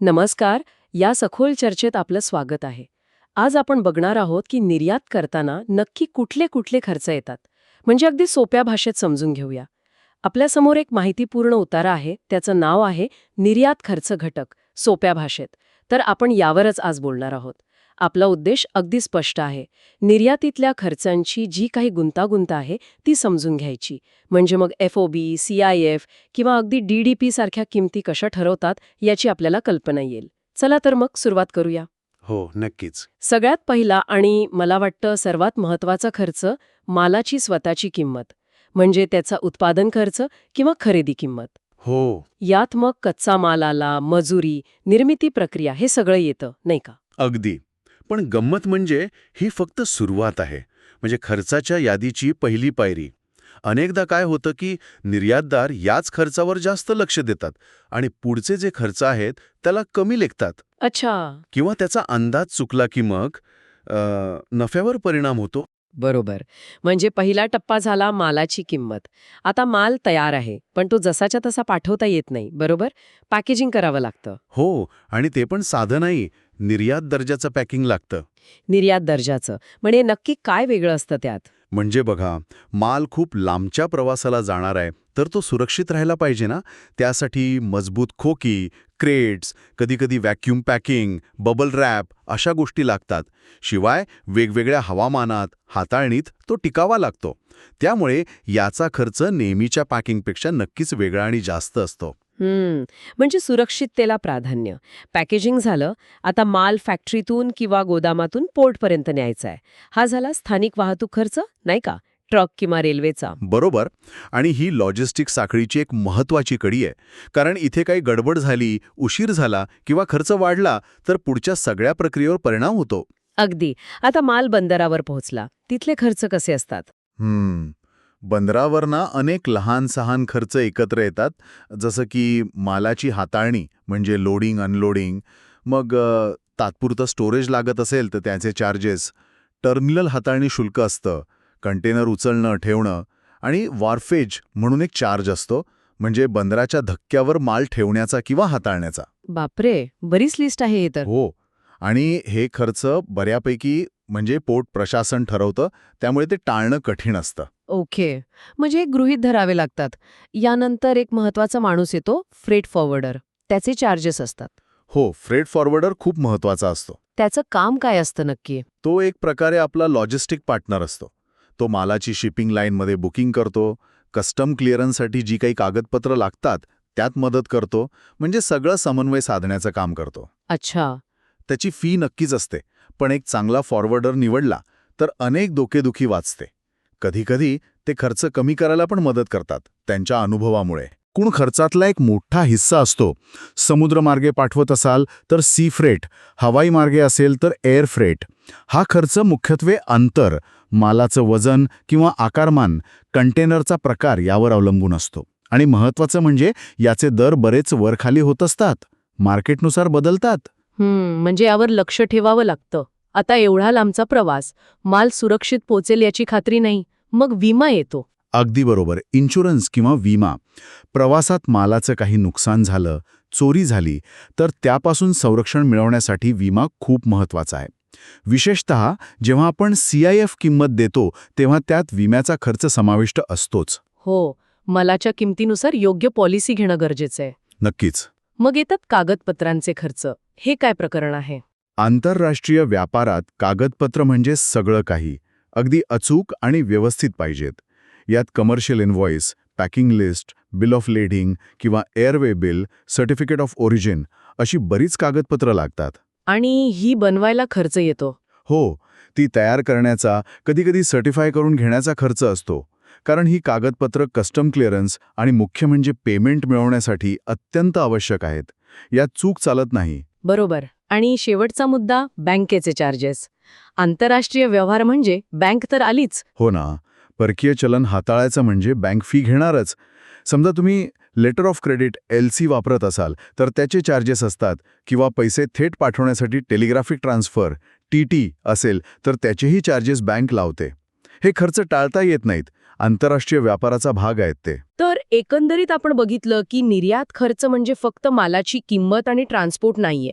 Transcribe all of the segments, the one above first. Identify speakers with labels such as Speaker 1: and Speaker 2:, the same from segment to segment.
Speaker 1: नमस्कार या सखोल चर्चेत आपलं स्वागत आहे. आज आपण बघणार आहोत की निर्यात करताना नक्की कुठले कुठले खर्च येतात. म्हणजे अगदी सोप्या भाषेत समजून घेऊया. आपल्यासमोर एक माहितीपूर्ण उतारा आहे त्याचं नाव आहे निर्यात खर्च घटक सोप्या भाषेत. तर आपण यावरच आज बोलणार आहोत. आपला उद्देश अगदी स्पष्ट आहे. निर्यातीतल्या खर्चांची जी काही गुंतागुंत आहे ती समजून घ्यायची. म्हणजे मग F O B C I F किंवा अगदी डी डी पी सारख्या किमती कशा ठरवतात याची आपल्याला कल्पना येईल. चला तर मग सुरुवात करूया.
Speaker 2: हो नक्कीच.
Speaker 1: सगळ्यात पहिला आणि मला वाटतं सर्वात महत्त्वाचा खर्च मालाची स्वतःची किंमत. म्हणजे त्याचा उत्पादन खर्च किंवा खरेदी किंमत.
Speaker 2: हो.
Speaker 1: यात मग कच्चा माल आला मजुरी निर्मिती प्रक्रिया हे सगळं येतं नाही का?
Speaker 2: अगदी. पण गंमत म्हणजे ही फक्त सुरुवात आहे. म्हणजे खर्चाच्या यादीची पहिली पायरी. अनेकदा काय होतं की निर्यातदार याच खर्चावर जास्त लक्ष देतात आणि पुढचे जे खर्च आहेत त्याला कमी लेखतात.
Speaker 1: अच्छा.
Speaker 2: किंवा त्याचा अंदाज चुकला की मग नफ्यावर परिणाम होतो.
Speaker 1: बरोबर. म्हणजे पहिला टप्पा झाला मालाची किंमत. आता माल तयार आहे पण तो जसाच्या तसा पाठवता येत नाही बरोबर? पॅकेजिंग करावं लागतं.
Speaker 2: हो आणि ते पण साधं नाही. निर्यात दर्जाचं पॅकिंग लागतं.
Speaker 1: निर्यात दर्जाचं. म्हणजे नक्की काय वेगळं असतं त्यात?
Speaker 2: म्हणजे बघा माल खूप लांबच्या प्रवासाला जाणार आहे तर तो सुरक्षित राहायला पाहिजे ना? त्यासाठी मजबूत खोकी क्रेट्स कधीकधी व्हॅक्यूम पॅकिंग बबल रॅप अशा गोष्टी लागतात. शिवाय वेगवेगळ्या हवामानात हाताळणीत तो टिकावा लागतो. त्यामुळे याचा खर्च नेहमीच्या पॅकिंगपेक्षा नक्कीच वेगळा आणि जास्त असतो.
Speaker 1: हम्म. म्हणजे सुरक्षिततेला प्राधान्य. पॅकेजिंग झालं आता माल फॅक्टरीतून किंवा गोदामातून पोर्टपर्यंत न्यायचा आहे. हा झाला स्थानिक वाहतूक खर्च नाही का? ट्रक किंवा रेल्वेचा.
Speaker 2: बरोबर. आणि ही लॉजिस्टिक साखळीची एक महत्वाची कडी आहे. कारण इथे काही गडबड झाली उशीर झाला किंवा खर्च वाढला तर पुढच्या सगळ्या प्रक्रियेवर परिणाम होतो.
Speaker 1: अगदी. आता माल बंदरावर पोहोचला. तिथले खर्च कसे असतात?
Speaker 2: हम्म. बंदरावर ना अनेक लहान सहान खर्च एकत्र येतात जसं की मालाची हाताळणी म्हणजे लोडिंग अनलोडिंग मग तात्पुरतं स्टोरेज लागत असेल तर त्याचे चार्जेस टर्मिनल हाताळणी शुल्क असतं कंटेनर उचलणं ठेवणं. आणि वॉर्फेज म्हणून एक चार्ज असतो म्हणजे बंदराच्या धक्क्यावर माल ठेवण्याचा किंवा हाताळण्याचा.
Speaker 1: बापरे! बरीच लिस्ट आहे हे तर.
Speaker 2: हो. आणि हे खर्च बऱ्यापैकी म्हणजे पोर्ट प्रशासन ठरवतं त्यामुळे ते टाळणं कठीण असतं.
Speaker 1: ओके. म्हणजे एक गृहीत धरावे लागतात. यानंतर एक महत्त्वाचा माणूस येतो फ्रेट फॉरवर्डर त्याचे चार्जेस असतात.
Speaker 2: हो फ्रेट फॉरवर्डर खूप महत्त्वाचा असतो.
Speaker 1: त्याचं काम काय असतं नक्की?
Speaker 2: तो एक प्रकारे आपला लॉजिस्टिक पार्टनर असतो. तो मालाची शिपिंग लाईनमध्ये बुकिंग करतो कस्टम क्लिअरन्ससाठी जी काही कागदपत्र लागतात त्यात मदत करतो म्हणजे सगळं समन्वय साधण्याचं काम करतो.
Speaker 1: अच्छा.
Speaker 2: त्याची फी नक्कीच असते. पण एक चांगला फॉरवर्डर निवडला तर अनेक डोकेदुखी वाचते. कधीकधी ते खर्च कमी करायला पण मदत करतात त्यांच्या अनुभवामुळे. कुण खर्चातला एक मोठा हिस्सा असतो समुद्रमार्गे पाठवत असाल तर सी फ्रेट हवाई मार्गे असेल तर एअर फ्रेट हा खर्च मुख्यत्वे अंतर मालाचं वजन किंवा आकारमान कंटेनरचा प्रकार यावर अवलंबून असतो. आणि महत्वाचं म्हणजे याचे दर बरेच वरखाली होत असतात मार्केटनुसार बदलतात.
Speaker 1: म्हणजे यावर लक्ष ठेवावं लागतं. आता एवढा लांबचा प्रवास माल सुरक्षित पोचेल याची खात्री नाही मग विमा येतो.
Speaker 2: अगदी बरोबर. इन्शुरन्स किंवा विमा. प्रवासात मालाचं काही नुकसान झालं चोरी झाली तर त्यापासून संरक्षण मिळवण्यासाठी विमा खूप महत्त्वाचा आहे. विशेषत जेव्हा आपण सी आय एफ किंमत देतो तेव्हा त्यात विम्याचा खर्च समाविष्ट असतोच.
Speaker 1: हो मालाच्या किमतीनुसार योग्य पॉलिसी घेणं गरजेचं आहे.
Speaker 2: नक्कीच.
Speaker 1: मग येतात कागदपत्रांचे खर्च. हे काय प्रकरण आहे?
Speaker 2: आंतरराष्ट्रीय व्यापारात कागदपत्र म्हणजे सगळं काही. अगदी अचूक आणि व्यवस्थित पाहिजेत. यात commercial invoice packing list bill of lading किंवा airway bill certificate of origin अशी बरीच कागदपत्र लागतात.
Speaker 1: आणि ही बनवायला खर्च येतो.
Speaker 2: हो ती तयार करण्याचा कधीकधी सर्टिफाय करून घेण्याचा खर्च असतो. कारण ही कागदपत्र कस्टम क्लिअरन्स आणि मुख्य म्हणजे पेमेंट मिळवण्यासाठी अत्यंत आवश्यक आहेत. यात चूक चालत नाही.
Speaker 1: बरोबर. आणि शेवटचा मुद्दा बँकेचे चार्जेस आंतरराष्ट्रीय व्यवहार म्हणजे बँक तर आलीच.
Speaker 2: हो ना. परकीय चलन हाताळायचं म्हणजे बँक फी घेणारच. समजा तुम्ही letter of credit L C वापरत असाल तर त्याचे चार्जेस असतात किंवा पैसे थेट पाठवण्यासाठी टेलिग्राफिक ट्रान्सफर टी टी असेल तर त्याचेही चार्जेस बँक लावते. हे खर्च टाळता येत नाहीत. आंतरराष्ट्रीय व्यापाराचा भाग आहेत ते.
Speaker 1: तर एकंदरीत आपण बघितलं की निर्यात खर्च म्हणजे फक्त मालाची किंमत आणि ट्रान्सपोर्ट नाहीये.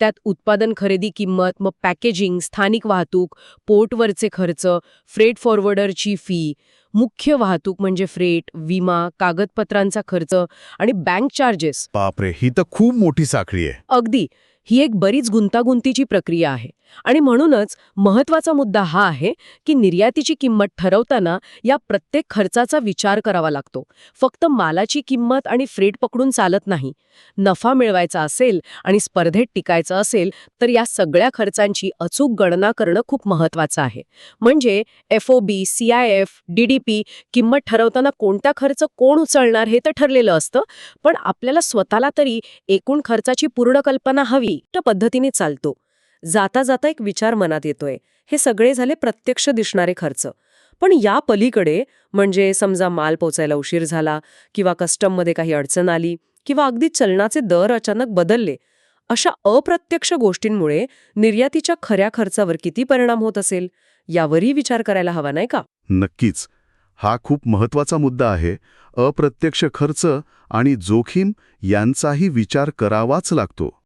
Speaker 1: त्यात उत्पादन खरेदी किंमत मग पॅकेजिंग स्थानिक वाहतूक पोर्टवरचे खर्च फ्रेट फॉरवर्डरची फी मुख्य वाहतूक म्हणजे फ्रेट विमा कागदपत्रांचा खर्च आणि बँक चार्जेस
Speaker 2: बापरे ही तर खूप मोठी साखळी आहे.
Speaker 1: अगदी ही एक बरीच गुंतागुंतीची प्रक्रिया आहे. आणि म्हणूनच महत्त्वाचा मुद्दा हा आहे की निर्यातीची किंमत ठरवताना या प्रत्येक खर्चाचा विचार करावा लागतो. फक्त मालाची किंमत आणि फ्रेट पकडून चालत नाही. नफा मिळवायचा असेल आणि स्पर्धेत टिकायचं असेल तर या सगळ्या खर्चांची अचूक गणना करणं खूप महत्वाचं आहे. म्हणजे एफओबी सीआयएफ डीडीपी किंमत ठरवताना कोणता खर्च कोण उचलणार हे तर ठरलेलं असतं पण आपल्याला स्वतःला तरी एकूण खर्चाची पूर्ण कल्पना हवी. त्या पद्धतीने चालतो. जाता जाता एक विचार मनात येतोय. हे सगळे झाले प्रत्यक्ष दिसणारे खर्च. पण या पलीकडे म्हणजे समजा माल पोचायला उशीर झाला किंवा कस्टममध्ये काही अडचण आली किंवा अगदी चलनाचे दर अचानक बदलले अशा अप्रत्यक्ष गोष्टींमुळे निर्यातीच्या खऱ्या खर्चावर किती परिणाम होत असेल यावरही विचार करायला हवा नाही का?
Speaker 2: नक्कीच. हा खूप महत्त्वाचा मुद्दा आहे. अप्रत्यक्ष खर्च आणि जोखीम यांचाही विचार करावाच लागतो.